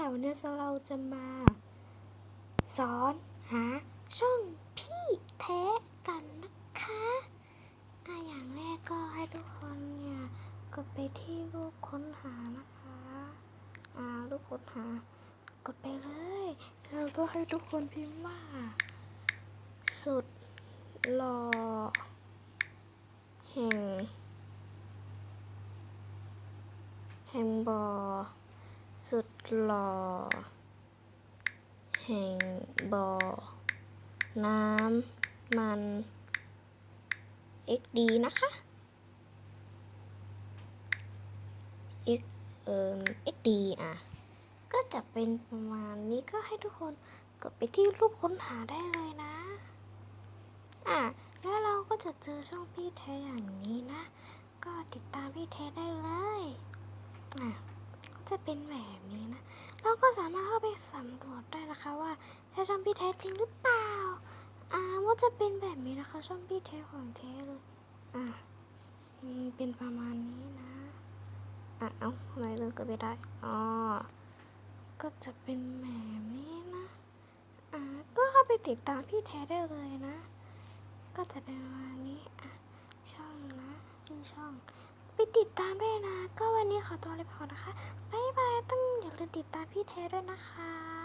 ค่ะวันนี้เราจะมา สอนหาช่องพี่แท้กันนะคะอะอย่างแรกก็ให้ทุกคนเนี่ยกดไปที่รูปค้นหานะคะอ่ารูปค้นหากดไปเลยแล้วก็ให้ทุกคนพิมพ์ว่า สุดหล่อแห่งแห่งบ่อ สุดหล่อ แห่งบ่อ น้ำมัน XD นะคะ X เอ่อ XD อะ ก็จะเป็นประมาณนี้ก็ให้ทุกคนกดไปที่รูปค้นหาได้เลยนะ อะ แล้วเราก็จะเจอช่องพี่แท้อย่างนี้นะ ก็ติดตามพี่แท้ได้เลย อะ จะเป็นแบบนี้นะ เราก็สามารถเข้าไปสำรวจได้นะคะว่าใช่ชองพี่แท้จริงหรือเปล่า อ่าว่าจะเป็นแบบนี้นะคะชองพี่แท้ของแท้เลย อะเป็นประมาณนี้นะอะเอ้าไมเลิกก็ไม่ได้ อ๋อ ก็จะเป็นแบบนี้นะ อ่าก็เข้าไปติดตามพี่แท้ได้เลยนะ ก็จะเป็นประมาณนี้ อะ ช่องนะชื่อช่อง ไปติดตามด้วยนะ ก็วันนี้ขอตัวลาไปก่อนนะคะ บ๊ายบาย ต้องอย่าลืมติดตามพี่แท้ด้วยนะคะ